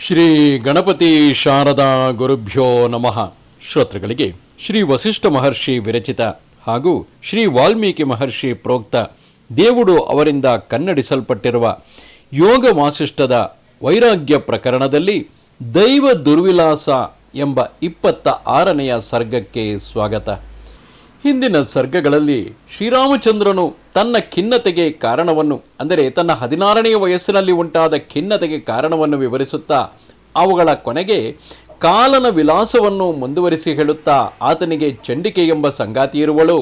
ಶ್ರೀ ಗಣಪತಿ ಶಾರದಾ ಗುರುಭ್ಯೋ ನಮಃ. ಶ್ರೋತೃಗಳಿಗೆ ಶ್ರೀ ವಸಿಷ್ಠ ಮಹರ್ಷಿ ವಿರಚಿತ ಹಾಗೂ ಶ್ರೀ ವಾಲ್ಮೀಕಿ ಮಹರ್ಷಿ ಪ್ರೋಕ್ತ ದೇವುಡು ಅವರಿಂದ ಕನ್ನಡಿಸಲ್ಪಟ್ಟಿರುವ ಯೋಗ ವಾಸಿಷ್ಠದ ವೈರಾಗ್ಯ ಪ್ರಕರಣದಲ್ಲಿ ದೈವ ದುರ್ವಿಲಾಸ ಎಂಬ ಇಪ್ಪತ್ತ ಆರನೆಯ ಸರ್ಗಕ್ಕೆ ಸ್ವಾಗತ. ಹಿಂದಿನ ಸರ್ಗಗಳಲ್ಲಿ ಶ್ರೀರಾಮಚಂದ್ರನು ತನ್ನ ಖಿನ್ನತೆಗೆ ಕಾರಣವನ್ನು, ಅಂದರೆ ತನ್ನ ಹದಿನಾರನೆಯ ವಯಸ್ಸಿನಲ್ಲಿ ಉಂಟಾದ ಖಿನ್ನತೆಗೆ ಕಾರಣವನ್ನು ವಿವರಿಸುತ್ತಾ, ಅವುಗಳ ಕೊನೆಗೆ ಕಾಲನ ವಿಲಾಸವನ್ನು ಮುಂದುವರಿಸಿ ಹೇಳುತ್ತಾ, ಆತನಿಗೆ ಚಂಡಿಕೆ ಎಂಬ ಸಂಗಾತಿ ಇರುವಳು.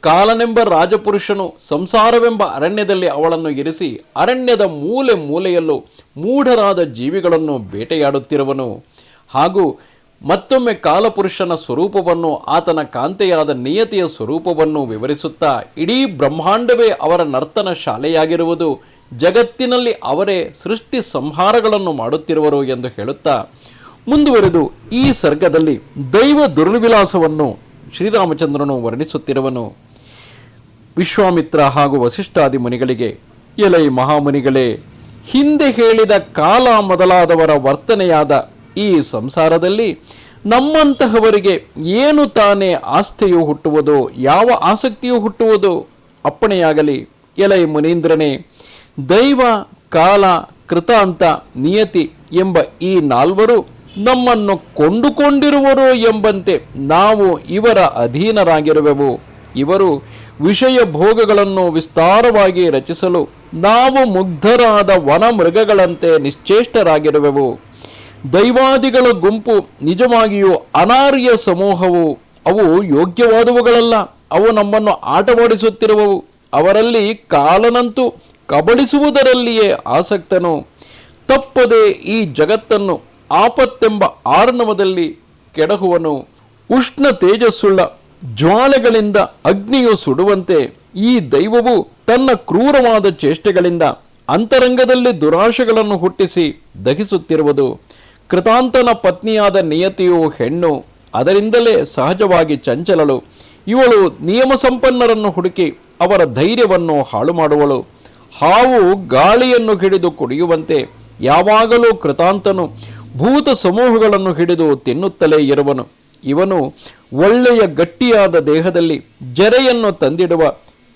ಕಾಲನೆಂಬ ರಾಜಪುರುಷನು ಸಂಸಾರವೆಂಬ ಅರಣ್ಯದಲ್ಲಿ ಅವಳನ್ನು ಇರಿಸಿ, ಅರಣ್ಯದ ಮೂಲೆ ಮೂಲೆಯಲ್ಲೂ ಮೂಢರಾದ ಜೀವಿಗಳನ್ನು ಬೇಟೆಯಾಡುತ್ತಿರುವನು. ಹಾಗೂ ಮತ್ತೊಮ್ಮೆ ಕಾಲಪುರುಷನ ಸ್ವರೂಪವನ್ನು ಆತನ ಕಾಂತೆಯಾದ ನಿಯತಿಯ ಸ್ವರೂಪವನ್ನು ವಿವರಿಸುತ್ತಾ ಇಡೀ ಬ್ರಹ್ಮಾಂಡವೇ ಅವರ ನರ್ತನ ಶಾಲೆಯಾಗಿರುವುದು, ಜಗತ್ತಿನಲ್ಲಿ ಅವರೇ ಸೃಷ್ಟಿ ಸಂಹಾರಗಳನ್ನು ಮಾಡುತ್ತಿರುವರು ಎಂದು ಹೇಳುತ್ತಾ ಮುಂದುವರೆದು ಈ ಸರ್ಗದಲ್ಲಿ ದೈವ ದುರ್ವಿಲಾಸವನ್ನು ಶ್ರೀರಾಮಚಂದ್ರನು ವರ್ಣಿಸುತ್ತಿರುವನು. ವಿಶ್ವಾಮಿತ್ರ ಹಾಗೂ ವಸಿಷ್ಠಾದಿ ಮುನಿಗಳಿಗೆ, ಎಲೈ ಮಹಾಮುನಿಗಳೇ, ಹಿಂದೆ ಹೇಳಿದ ಕಾಲ ಮೊದಲಾದವರ ವರ್ತನೆಯಾದ ಈ ಸಂಸಾರದಲ್ಲಿ ನಮ್ಮಂತಹವರಿಗೆ ಏನು ತಾನೇ ಆಸ್ಥೆಯು ಹುಟ್ಟುವುದು, ಯಾವ ಆಸಕ್ತಿಯು ಹುಟ್ಟುವುದು? ಅಪ್ಪಣೆಯಾಗಲಿ. ಎಲೈ ಮುನೀಂದ್ರನೇ, ದೈವ ಕಾಲ ಕೃತಾಂತ ನಿಯತಿ ಎಂಬ ಈ ನಾಲ್ವರು ನಮ್ಮನ್ನು ಕೊಂಡುಕೊಂಡಿರುವರು ಎಂಬಂತೆ ನಾವು ಇವರ ಅಧೀನರಾಗಿರುವೆವು. ಇವರು ವಿಷಯ ಭೋಗಗಳನ್ನು ವಿಸ್ತಾರವಾಗಿ ರಚಿಸಲು ನಾವು ಮುಗ್ಧರಾದ ವನಮೃಗಗಳಂತೆ ನಿಶ್ಚೇಷ್ಟರಾಗಿರುವೆವು. ದೈವಾದಿಗಳ ಗುಂಪು ನಿಜವಾಗಿಯೂ ಅನಾರ್ಯ ಸಮೂಹವು, ಅವು ಯೋಗ್ಯವಾದವುಗಳಲ್ಲ. ಅವು ನಮ್ಮನ್ನು ಆಟವಾಡಿಸುತ್ತಿರುವವು ಅವರಲ್ಲಿ ಕಾಲನಂತೂ ಕಬಳಿಸುವುದರಲ್ಲಿಯೇ ಆಸಕ್ತನು. ತಪ್ಪದೆ ಈ ಜಗತ್ತನ್ನು ಆಪತ್ತೆಂಬ ಆರ್ಣವದಲ್ಲಿ ಕೆಡಹುವನು. ಉಷ್ಣ ತೇಜಸ್ಸುಳ್ಳ ಜ್ವಾಲೆಗಳಿಂದ ಅಗ್ನಿಯು ಸುಡುವಂತೆ ಈ ದೈವವು ತನ್ನ ಕ್ರೂರವಾದ ಚೇಷ್ಟೆಗಳಿಂದ ಅಂತರಂಗದಲ್ಲಿ ದುರಾಶೆಗಳನ್ನು ಹುಟ್ಟಿಸಿ ದಹಿಸುತ್ತಿರುವುದು. ಕೃತಾಂತನ ಪತ್ನಿಯಾದ ನಿಯತಿಯು ಹೆಣ್ಣು. ಅದರಿಂದಲೇ ಸಹಜವಾಗಿ ಚಂಚಲಳು. ಇವಳು ನಿಯಮ ಸಂಪನ್ನರನ್ನು ಹುಡುಕಿ ಅವರ ಧೈರ್ಯವನ್ನು ಹಾಳು ಮಾಡುವಳು ಹಾವು ಗಾಳಿಯನ್ನು ಹಿಡಿದು ಕುಡಿಯುವಂತೆ ಯಾವಾಗಲೂ ಕೃತಾಂತನು ಭೂತ ಸಮೂಹಗಳನ್ನು ಹಿಡಿದು ತಿನ್ನುತ್ತಲೇ ಇರುವನು. ಇವನು ಒಳ್ಳೆಯ ಗಟ್ಟಿಯಾದ ದೇಹದಲ್ಲಿ ಜರೆಯನ್ನು ತಂದಿಡುವ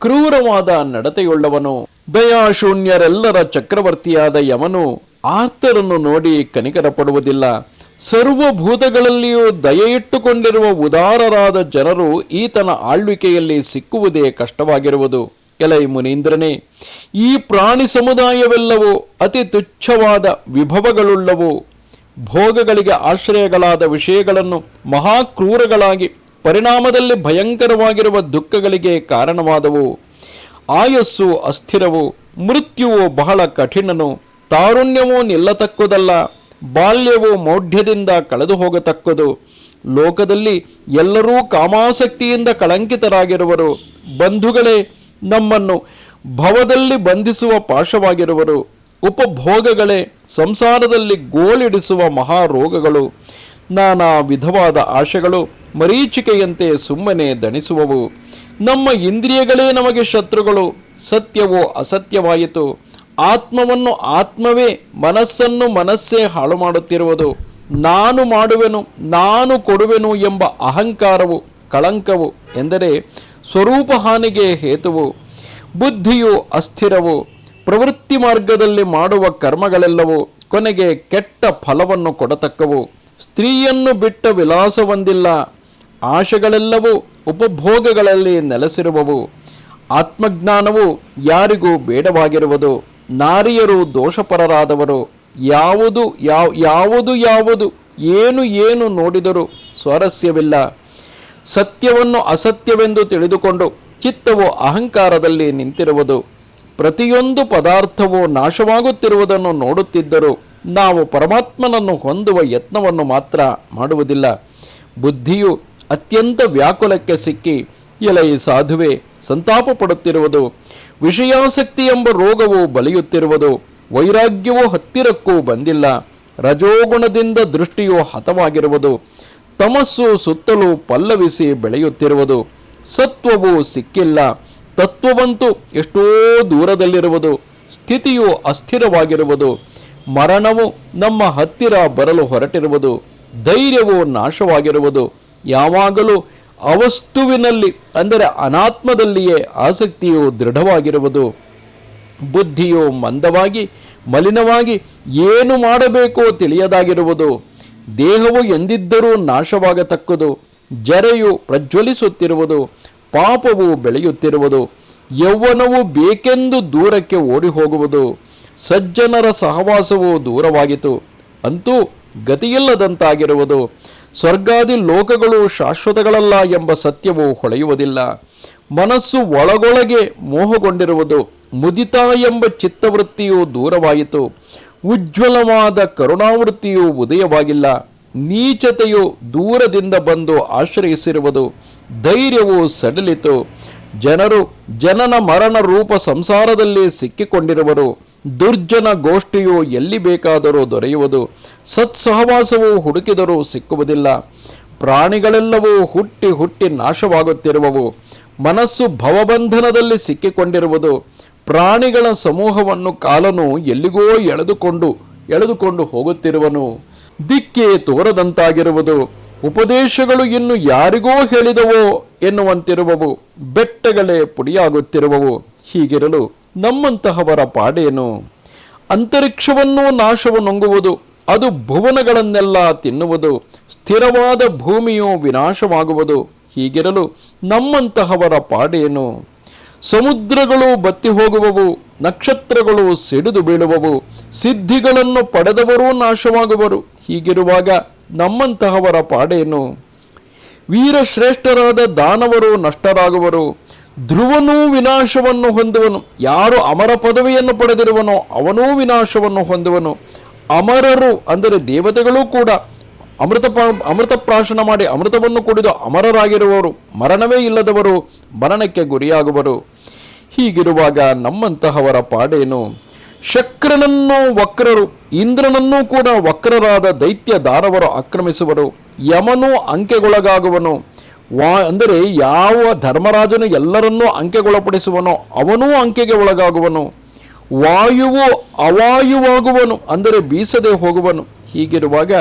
ಕ್ರೂರವಾದ ನಡತೆಯುಳ್ಳವನು. ದಯಾಶೂನ್ಯರೆಲ್ಲರ ಚಕ್ರವರ್ತಿಯಾದ ಯಮನು ಆರ್ತರನ್ನು ನೋಡಿ ಕನಿಕರ ಪಡುವುದಿಲ್ಲ ಸರ್ವಭೂತಗಳಲ್ಲಿಯೂ ದಯೆಯಿಟ್ಟುಕೊಂಡಿರುವ ಉದಾರರಾದ ಜನರು ಈತನ ಆಳ್ವಿಕೆಯಲ್ಲಿ ಸಿಕ್ಕುವುದೇ ಕಷ್ಟವಾಗಿರುವುದು. ಎಲೈ ಮುನೀಂದ್ರನೇ, ಈ ಪ್ರಾಣಿ ಸಮುದಾಯವೆಲ್ಲವೂ ಅತಿ ತುಚ್ಛವಾದ ವಿಭವಗಳುಳ್ಳವು. ಭೋಗಗಳಿಗೆ ಆಶ್ರಯಗಳಾದ ವಿಷಯಗಳನ್ನು ಮಹಾಕ್ರೂರಗಳಾಗಿ ಪರಿಣಾಮದಲ್ಲಿ ಭಯಂಕರವಾಗಿರುವ ದುಃಖಗಳಿಗೆ ಕಾರಣವಾದವು. ಆಯಸ್ಸು ಅಸ್ಥಿರವು, ಮೃತ್ಯುವು ಬಹಳ ಕಠಿಣನು. ತಾರುಣ್ಯವು ನಿಲ್ಲತಕ್ಕುದಲ್ಲ, ಬಾಲ್ಯವು ಮೌಢ್ಯದಿಂದ ಕಳೆದು ಹೋಗತಕ್ಕದು ಲೋಕದಲ್ಲಿ ಎಲ್ಲರೂ ಕಾಮಾಸಕ್ತಿಯಿಂದ ಕಳಂಕಿತರಾಗಿರುವರು. ಬಂಧುಗಳೇ, ನಮ್ಮನ್ನು ಭವದಲ್ಲಿ ಬಂಧಿಸುವ ಪಾಶವಾಗಿರುವರು. ಉಪಭೋಗಗಳೇ, ಸಂಸಾರದಲ್ಲಿ ಗೋಳಿಡಿಸುವ ಮಹಾರೋಗಗಳು. ನಾನಾ ವಿಧವಾದ ಆಶೆಗಳು ಮರೀಚಿಕೆಯಂತೆ ಸುಮ್ಮನೆ ದಣಿಸುವವು. ನಮ್ಮ ಇಂದ್ರಿಯಗಳೇ ನಮಗೆ ಶತ್ರುಗಳು. ಸತ್ಯವೋ ಅಸತ್ಯವಾಯಿತು. ಆತ್ಮವನ್ನು ಆತ್ಮವೇ, ಮನಸ್ಸನ್ನು ಮನಸ್ಸೇ ಹಾಳು ಮಾಡುತ್ತಿರುವುದು. ನಾನು ಮಾಡುವೆನು, ನಾನು ಕೊಡುವೆನು ಎಂಬ ಅಹಂಕಾರವು, ಕಳಂಕವು ಎಂದರೆ ಸ್ವರೂಪ ಹಾನಿಗೆ ಹೇತುವು. ಬುದ್ಧಿಯು ಅಸ್ಥಿರವು, ಪ್ರವೃತ್ತಿ ಮಾರ್ಗದಲ್ಲಿ ಮಾಡುವ ಕರ್ಮಗಳೆಲ್ಲವೂ ಕೊನೆಗೆ ಕೆಟ್ಟ ಫಲವನ್ನು ಕೊಡತಕ್ಕವು. ಸ್ತ್ರೀಯನ್ನು ಬಿಟ್ಟ ವಿಲಾಸವೊಂದಿಲ್ಲ ಆಶೆಗಳೆಲ್ಲವೂ ಉಪಭೋಗಗಳಲ್ಲಿ ನೆಲೆಸಿರುವವು. ಆತ್ಮಜ್ಞಾನವು ಯಾರಿಗೂ ಬೇಡವಾಗಿರುವುದು. ನಾರಿಯರು ದೋಷಪರರಾದವರು. ಯಾವುದು, ಯಾವ, ಯಾವುದು ಯಾವುದು, ಏನು ಏನು ನೋಡಿದರೂ ಸ್ವಾರಸ್ಯವಿಲ್ಲ. ಸತ್ಯವನ್ನು ಅಸತ್ಯವೆಂದು ತಿಳಿದುಕೊಂಡು ಚಿತ್ತವು ಅಹಂಕಾರದಲ್ಲಿ ನಿಂತಿರುವುದು. ಪ್ರತಿಯೊಂದು ಪದಾರ್ಥವು ನಾಶವಾಗುತ್ತಿರುವುದನ್ನು ನೋಡುತ್ತಿದ್ದರೂ ನಾವು ಪರಮಾತ್ಮನನ್ನು ಹೊಂದುವ ಯತ್ನವನ್ನು ಮಾತ್ರ ಮಾಡುವುದಿಲ್ಲ. ಬುದ್ಧಿಯು ಅತ್ಯಂತ ವ್ಯಾಕುಲಕ್ಕೆ ಸಿಕ್ಕಿ ಎಲೈ ಸಾಧುವೆ ಸಂತಾಪ ಪಡುತ್ತಿರುವುದು ವಿಷಯಾಸಕ್ತಿ ಎಂಬ ರೋಗವು ಬಲಿಯುತ್ತಿರುವುದು, ವೈರಾಗ್ಯವು ಹತ್ತಿರಕ್ಕೂ ಬಂದಿಲ್ಲ, ರಜೋಗುಣದಿಂದ ದೃಷ್ಟಿಯು ಹತವಾಗಿರುವುದು, ತಮಸ್ಸು ಸುತ್ತಲೂ ಪಲ್ಲವಿಸಿ ಬೆಳೆಯುತ್ತಿರುವುದು, ಸತ್ವವು ಸಿಕ್ಕಿಲ್ಲ, ತತ್ವವಂತೂ ಎಷ್ಟೋ ದೂರದಲ್ಲಿರುವುದು, ಸ್ಥಿತಿಯು ಅಸ್ಥಿರವಾಗಿರುವುದು, ಮರಣವು ನಮ್ಮ ಹತ್ತಿರ ಬರಲು ಹೊರಟಿರುವುದು, ಧೈರ್ಯವು ನಾಶವಾಗಿರುವುದು, ಯಾವಾಗಲೂ ಅವಸ್ತುವಿನಲ್ಲಿ, ಅಂದರೆ ಅನಾತ್ಮದಲ್ಲಿಯೇ ಆಸಕ್ತಿಯು ದೃಢವಾಗಿರುವುದು. ಬುದ್ಧಿಯು ಮಂದವಾಗಿ, ಮಲಿನವಾಗಿ ಏನು ಮಾಡಬೇಕೋ ತಿಳಿಯದಾಗಿರುವುದು. ದೇಹವು ಎಂದಿದ್ದರೂ ನಾಶವಾಗತಕ್ಕದು. ಜರೆಯು ಪ್ರಜ್ವಲಿಸುತ್ತಿರುವುದು. ಪಾಪವು ಬೆಳೆಯುತ್ತಿರುವುದು. ಯೌವನವು ಬೇಕೆಂದು ದೂರಕ್ಕೆ ಓಡಿ ಹೋಗುವುದು ಸಜ್ಜನರ ಸಹವಾಸವು ದೂರವಾಗಿತು ಅಂತೂ ಗತಿಯಿಲ್ಲದಂತಾಗಿರುವುದು. ಸ್ವರ್ಗಾದಿ ಲೋಕಗಳು ಶಾಶ್ವತಗಳಲ್ಲ ಎಂಬ ಸತ್ಯವು ಹೊಳೆಯುವುದಿಲ್ಲ. ಮನಸ್ಸು ಒಳಗೊಳಗೆ ಮೋಹಗೊಂಡಿರುವುದು ಮುದಿತ ಎಂಬ ಚಿತ್ತವೃತ್ತಿಯು ದೂರವಾಯಿತು. ಉಜ್ವಲವಾದ ಕರುಣಾವೃತ್ತಿಯು ಉದಯವಾಗಿಲ್ಲ. ನೀಚತೆಯು ದೂರದಿಂದ ಬಂದು ಆಶ್ರಯಿಸಿರುವುದು. ಧೈರ್ಯವು ಸಡಿಲಿತು. ಜನರು ಜನನ ಮರಣ ರೂಪ ಸಂಸಾರದಲ್ಲಿ ಸಿಕ್ಕಿಕೊಂಡಿರುವರು. ದುರ್ಜನ ಗೋಷ್ಠಿಯು ಎಲ್ಲಿ ಬೇಕಾದರೂ ದೊರೆಯುವುದು, ಸತ್ಸಹವಾಸವು ಹುಡುಕಿದರೂ ಸಿಕ್ಕುವುದಿಲ್ಲ. ಪ್ರಾಣಿಗಳೆಲ್ಲವೂ ಹುಟ್ಟಿ ಹುಟ್ಟಿ ನಾಶವಾಗುತ್ತಿರುವವು. ಮನಸ್ಸು ಭವಬಂಧನದಲ್ಲಿ ಸಿಕ್ಕಿಕೊಂಡಿರುವುದು. ಪ್ರಾಣಿಗಳ ಸಮೂಹವನ್ನು ಕಾಲನು ಎಲ್ಲಿಗೋ ಎಳೆದುಕೊಂಡು ಎಳೆದುಕೊಂಡು ಹೋಗುತ್ತಿರುವನು. ದಿಕ್ಕೇ ತೋರದಂತಾಗಿರುವುದು. ಉಪದೇಶಗಳು ಇನ್ನು ಯಾರಿಗೋ ಹೇಳಿದವೋ ಎನ್ನುವಂತಿರುವವು. ಬೆಟ್ಟಗಳೇ ಪುಡಿಯಾಗುತ್ತಿರುವವು. ಹೀಗಿರಲು ನಮ್ಮಂತಹವರ ಪಾಡೇನು? ಅಂತರಿಕ್ಷವನ್ನೂ ನಾಶವು ನುಂಗುವುದು ಅದು ಭುವನಗಳನ್ನೆಲ್ಲ ತಿನ್ನುವುದು, ಸ್ಥಿರವಾದ ಭೂಮಿಯು ವಿನಾಶವಾಗುವುದು, ಹೀಗಿರಲು ನಮ್ಮಂತಹವರ ಪಾಡೇನು? ಸಮುದ್ರಗಳು ಬತ್ತಿ ಹೋಗುವವು ನಕ್ಷತ್ರಗಳು ಸಿಡಿದು ಬೀಳುವವು, ಸಿದ್ಧಿಗಳನ್ನು ಪಡೆದವರೂ ನಾಶವಾಗುವರು, ಹೀಗಿರುವಾಗ ನಮ್ಮಂತಹವರ ಪಾಡೇನು? ವೀರಶ್ರೇಷ್ಠರಾದ ದಾನವರು ನಷ್ಟರಾಗುವರು ಧ್ರುವನೂ ವಿನಾಶವನ್ನು ಹೊಂದುವನು. ಯಾರು ಅಮರ ಪದವಿಯನ್ನು ಪಡೆದಿರುವನೋ ಅವನೂ ವಿನಾಶವನ್ನು ಹೊಂದುವನು. ಅಮರರು ಅಂದರೆ ದೇವತೆಗಳೂ ಕೂಡ ಅಮೃತ ಅಮೃತ ಪ್ರಾಶನ ಮಾಡಿ ಅಮೃತವನ್ನು ಕುಡಿದು ಅಮರರಾಗಿರುವವರು. ಮರಣವೇ ಇಲ್ಲದವರು ಮರಣಕ್ಕೆ ಗುರಿಯಾಗುವರು. ಹೀಗಿರುವಾಗ ನಮ್ಮಂತಹವರ ಪಾಡೇನು? ಶಕ್ರನನ್ನು ವಕ್ರರು, ಇಂದ್ರನನ್ನೂ ಕೂಡ ವಕ್ರರಾದ ದೈತ್ಯ ದಾನವರು ಆಕ್ರಮಿಸುವರು. ಯಮನು ಅಂಕೆಗೊಳಗಾಗುವನು. ವಾ ಅಂದರೆ ಯಾವ ಧರ್ಮರಾಜನು ಎಲ್ಲರನ್ನೂ ಅಂಕೆಗೊಳಪಡಿಸುವನೋ ಅವನೂ ಅಂಕೆಗೆ ಒಳಗಾಗುವನು. ವಾಯುವು ಅವಾಯುವಾಗುವನು, ಅಂದರೆ ಬೀಸದೆ ಹೋಗುವನು. ಹೀಗಿರುವಾಗ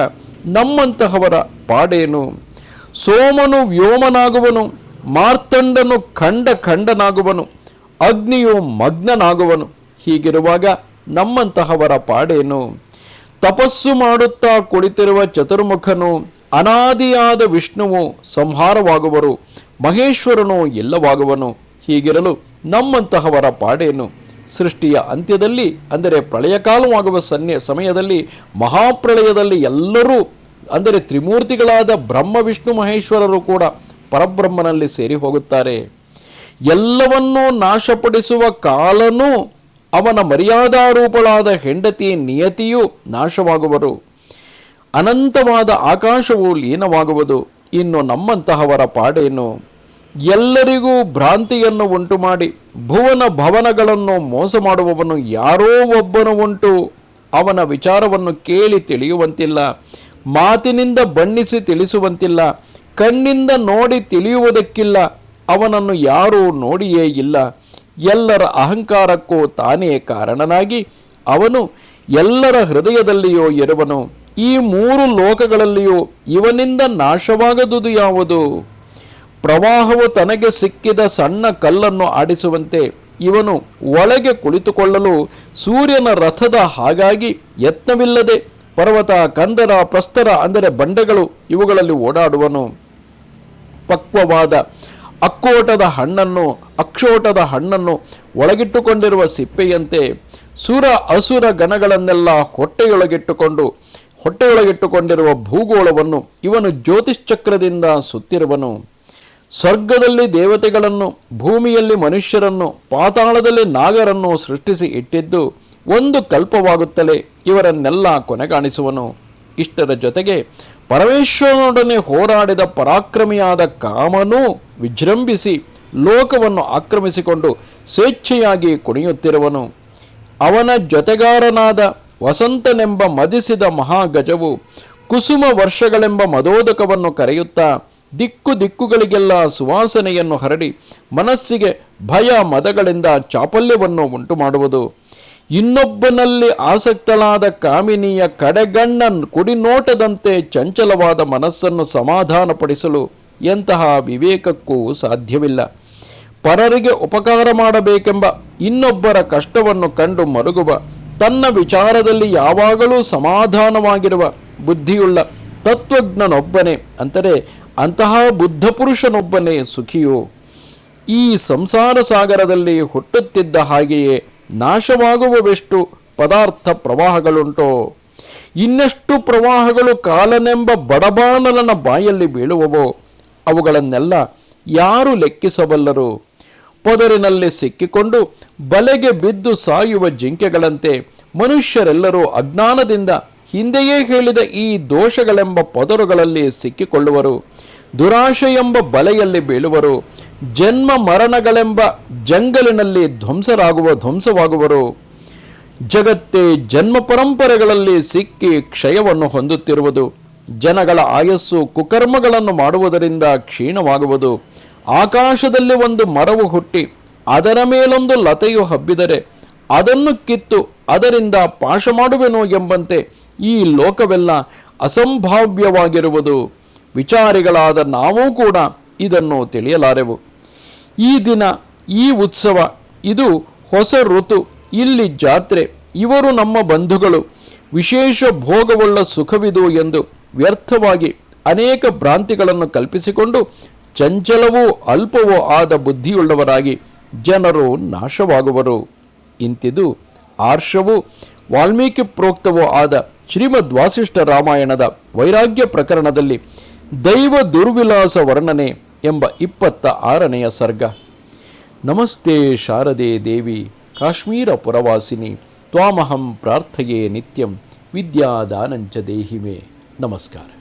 ನಮ್ಮಂತಹವರ ಪಾಡೇನು? ಸೋಮನು ವ್ಯೋಮನಾಗುವನು, ಮಾರ್ತಂಡನು ಖಂಡ ಖಂಡನಾಗುವನು, ಅಗ್ನಿಯು ಮಗ್ನನಾಗುವನು. ಹೀಗಿರುವಾಗ ನಮ್ಮಂತಹವರ ಪಾಡೇನು? ತಪಸ್ಸು ಮಾಡುತ್ತಾ ಕುಳಿತಿರುವ ಚತುರ್ಮುಖನು ಅನಾದಿಯಾದ ವಿಷ್ಣುವು ಸಂಹಾರವಾಗುವರು, ಮಹೇಶ್ವರನು ಎಲ್ಲವಾಗುವನು, ಹೀಗಿರಲು ನಮ್ಮಂತಹವರ ಪಾಡೇನು ಸೃಷ್ಟಿಯ ಅಂತ್ಯದಲ್ಲಿ, ಅಂದರೆ ಪ್ರಳಯಕಾಲವಾಗುವ ಸನ್ಯ ಸಮಯದಲ್ಲಿ, ಮಹಾಪ್ರಳಯದಲ್ಲಿ ಎಲ್ಲರೂ, ಅಂದರೆ ತ್ರಿಮೂರ್ತಿಗಳಾದ ಬ್ರಹ್ಮ, ವಿಷ್ಣು, ಮಹೇಶ್ವರರು ಕೂಡ ಪರಬ್ರಹ್ಮನಲ್ಲಿ ಸೇರಿ ಹೋಗುತ್ತಾರೆ. ಎಲ್ಲವನ್ನೂ ನಾಶಪಡಿಸುವ ಕಾಲನೂ ಅವನ ಮರ್ಯಾದಾರೂಪಳಾದ ಹೆಂಡತಿ ನಿಯತಿಯು ನಾಶವಾಗುವರು. ಅನಂತವಾದ ಆಕಾಶವು ಲೀನವಾಗುವುದು. ಇನ್ನು ನಮ್ಮಂತಹವರ ಪಾಡೇನು? ಎಲ್ಲರಿಗೂ ಭ್ರಾಂತಿಯನ್ನು ಉಂಟು ಮಾಡಿ ಭುವನ ಭವನಗಳನ್ನು ಮೋಸ ಮಾಡುವವನು ಯಾರೋ ಒಬ್ಬನು ಉಂಟು. ಅವನ ವಿಚಾರವನ್ನು ಕೇಳಿ ತಿಳಿಯುವಂತಿಲ್ಲ, ಮಾತಿನಿಂದ ಬಣ್ಣಿಸಿ ತಿಳಿಸುವಂತಿಲ್ಲ, ಕಣ್ಣಿಂದ ನೋಡಿ ತಿಳಿಯುವುದಕ್ಕಿಲ್ಲ, ಅವನನ್ನು ಯಾರೂ ನೋಡಿಯೇ ಇಲ್ಲ. ಎಲ್ಲರ ಅಹಂಕಾರಕ್ಕೂ ತಾನೇ ಕಾರಣನಾಗಿ ಅವನು ಎಲ್ಲರ ಹೃದಯದಲ್ಲಿಯೋ ಇರುವನು. ಈ ಮೂರು ಲೋಕಗಳಲ್ಲಿಯೂ ಇವನಿಂದ ನಾಶವಾಗದುದು ಯಾವುದು? ಪ್ರವಾಹವು ತನಗೆ ಸಿಕ್ಕಿದ ಸಣ್ಣ ಕಲ್ಲನ್ನು ಆಡಿಸುವಂತೆ ಇವನು ಒಳಗೆ ಕುಳಿತುಕೊಳ್ಳಲು ಸೂರ್ಯನ ರಥದ ಹಾಗಾಗಿ ಯತ್ನವಿಲ್ಲದೆ ಪರ್ವತ, ಕಂದರ ಪ್ರಸ್ತರ ಅಂದರೆ ಬಂಡೆಗಳು ಇವುಗಳಲ್ಲಿ ಓಡಾಡುವನು. ಪಕ್ವವಾದ ಅಕ್ಕೋಟದ ಹಣ್ಣನ್ನು, ಅಕ್ಷೋಟದ ಹಣ್ಣನ್ನು ಒಳಗಿಟ್ಟುಕೊಂಡಿರುವ ಸಿಪ್ಪೆಯಂತೆ ಸುರ ಅಸುರ ಗಣಗಳನ್ನೆಲ್ಲ ಹೊಟ್ಟೆಯೊಳಗಿಟ್ಟುಕೊಂಡು ಹೊಟ್ಟೆಯೊಳಗಿಟ್ಟುಕೊಂಡಿರುವ ಭೂಗೋಳವನ್ನು, ಇವನು ಜ್ಯೋತಿಶ್ಚಕ್ರದಿಂದ ಸುತ್ತಿರುವನು. ಸ್ವರ್ಗದಲ್ಲಿ ದೇವತೆಗಳನ್ನು, ಭೂಮಿಯಲ್ಲಿ ಮನುಷ್ಯರನ್ನು, ಪಾತಾಳದಲ್ಲಿ ನಾಗರನ್ನು ಸೃಷ್ಟಿಸಿ ಇಟ್ಟಿದ್ದು ಒಂದು ಕಲ್ಪವಾಗುತ್ತಲೇ ಇವರನ್ನೆಲ್ಲ ಕೊನೆಗಾಣಿಸುವನು. ಇಷ್ಟರ ಜೊತೆಗೆ ಪರಮೇಶ್ವರನೊಡನೆ ಹೋರಾಡಿದ ಪರಾಕ್ರಮಿಯಾದ ಕಾಮನೂ ವಿಜೃಂಭಿಸಿ ಲೋಕವನ್ನು ಆಕ್ರಮಿಸಿಕೊಂಡು ಸ್ವೇಚ್ಛೆಯಾಗಿ ಕುಣಿಯುತ್ತಿರುವನು. ಅವನ ಜೊತೆಗಾರನಾದ ವಸಂತನೆಂಬ ಮದಿಸಿದ ಮಹಾಗಜವು ಕುಸುಮ ವರ್ಷಗಳೆಂಬ ಮದೋದಕವನ್ನು ಕರೆಯುತ್ತಾ ದಿಕ್ಕು ದಿಕ್ಕುಗಳಿಗೆಲ್ಲ ಸುವಾಸನೆಯನ್ನು ಹರಡಿ ಮನಸ್ಸಿಗೆ ಭಯ ಮದಗಳಿಂದ ಚಾಪಲ್ಯವನ್ನು ಉಂಟು ಮಾಡುವುದು ಇನ್ನೊಬ್ಬನಲ್ಲಿ ಆಸಕ್ತಳಾದ ಕಾಮಿನಿಯ ಕಡೆಗಣ್ಣ ಕುಡಿನೋಟದಂತೆ ಚಂಚಲವಾದ ಮನಸ್ಸನ್ನು ಸಮಾಧಾನಪಡಿಸಲು ಎಂತಹ ವಿವೇಕಕ್ಕೂ ಸಾಧ್ಯವಿಲ್ಲ. ಪರರಿಗೆ ಉಪಕಾರ ಮಾಡಬೇಕೆಂಬ ಇನ್ನೊಬ್ಬರ ಕಷ್ಟವನ್ನು ಕಂಡು ಮರುಗುವ ತನ್ನ ವಿಚಾರದಲ್ಲಿ ಯಾವಾಗಲೂ ಸಮಾಧಾನವಾಗಿರುವ ಬುದ್ಧಿಯುಳ್ಳ ತತ್ವಜ್ಞನೊಬ್ಬನೇ ಅಂದರೆ ಅಂತಹ ಬುದ್ಧ ಪುರುಷನೊಬ್ಬನೇ ಸುಖಿಯು. ಈ ಸಂಸಾರ ಸಾಗರದಲ್ಲಿ ಹುಟ್ಟುತ್ತಿದ್ದ ಹಾಗೆಯೇ ನಾಶವಾಗುವವೆಷ್ಟು ಪದಾರ್ಥ ಪ್ರವಾಹಗಳುಂಟೋ. ಇನ್ನೆಷ್ಟು ಪ್ರವಾಹಗಳು ಕಾಲನೆಂಬ ಬಡಬಾನಲನ ಬಾಯಲ್ಲಿ ಬೀಳುವವೋ, ಅವುಗಳನ್ನೆಲ್ಲ ಯಾರು ಲೆಕ್ಕಿಸಬಲ್ಲರು? ಪೊದರಿನಲ್ಲಿ ಸಿಕ್ಕಿಕೊಂಡು ಬಲೆಗೆ ಬಿದ್ದು ಸಾಯುವ ಜಿಂಕೆಗಳಂತೆ ಮನುಷ್ಯರೆಲ್ಲರೂ ಅಜ್ಞಾನದಿಂದ ಹಿಂದೆಯೇ ಹೇಳಿದ ಈ ದೋಷಗಳೆಂಬ ಪೊದರುಗಳಲ್ಲಿ ಸಿಕ್ಕಿಕೊಳ್ಳುವರು. ದುರಾಶೆ ಎಂಬ ಬಲೆಯಲ್ಲಿ ಬೀಳುವರು. ಜನ್ಮ ಮರಣಗಳೆಂಬ ಜಂಗಲಿನಲ್ಲಿ ಧ್ವಂಸರಾಗುವ ಧ್ವಂಸವಾಗುವರು. ಜಗತ್ತೇ ಜನ್ಮ ಪರಂಪರೆಗಳಲ್ಲಿ ಸಿಕ್ಕಿ ಕ್ಷಯವನ್ನು ಹೊಂದುತ್ತಿರುವುದು. ಜನಗಳ ಆಯಸ್ಸು ಕುಕರ್ಮಗಳನ್ನು ಮಾಡುವುದರಿಂದ ಕ್ಷೀಣವಾಗುವುದು. ಆಕಾಶದಲ್ಲಿ ಒಂದು ಮರವು ಹುಟ್ಟಿ, ಅದರ ಮೇಲೊಂದು ಲತೆಯು ಹಬ್ಬಿದರೆ, ಅದನ್ನು ಕಿತ್ತು ಅದರಿಂದ ಪಾಶ ಮಾಡುವೆನೋ ಎಂಬಂತೆ ಈ ಲೋಕವೆಲ್ಲ ಅಸಂಭಾವ್ಯವಾಗಿರುವುದು. ವಿಚಾರಿಗಳಾದ ನಾವೂ ಕೂಡ ಇದನ್ನು ತಿಳಿಯಲಾರೆವು. ಈ ದಿನ, ಈ ಉತ್ಸವ, ಇದು ಹೊಸ ಋತು, ಇಲ್ಲಿ ಜಾತ್ರೆ, ಇವರು ನಮ್ಮ ಬಂಧುಗಳು, ವಿಶೇಷ ಭೋಗವುಳ್ಳ ಸುಖವಿದು ಎಂದು ವ್ಯರ್ಥವಾಗಿ ಅನೇಕ ಭ್ರಾಂತಿಗಳನ್ನು ಕಲ್ಪಿಸಿಕೊಂಡು ಚಂಚಲವೂ ಅಲ್ಪವೂ ಆದ ಬುದ್ಧಿಯುಳ್ಳವರಾಗಿ ಜನರು ನಾಶವಾಗುವರು. ಇಂತಿದು ಆರ್ಷವು ವಾಲ್ಮೀಕಿ ಪ್ರೋಕ್ತವೂ ಆದ ಶ್ರೀಮದ್ ವಾಸಿಷ್ಠ ರಾಮಾಯಣದ ವೈರಾಗ್ಯ ಪ್ರಕರಣದಲ್ಲಿ ದೈವ ದುರ್ವಿಲಾಸ ವರ್ಣನೆ ಎಂಬ ಇಪ್ಪತ್ತ ಆರನೆಯ ಸರ್ಗ. ನಮಸ್ತೆ ಶಾರದೆ ದೇವಿ, ಕಾಶ್ಮೀರ ಪುರವಾಸಿನಿ, ತ್ವಾಮಹಂ ಪ್ರಾರ್ಥಯೇ ನಿತ್ಯಂ ವಿದ್ಯಾದಾನಂಚ ದೇಹಿಮೆ. ನಮಸ್ಕಾರ.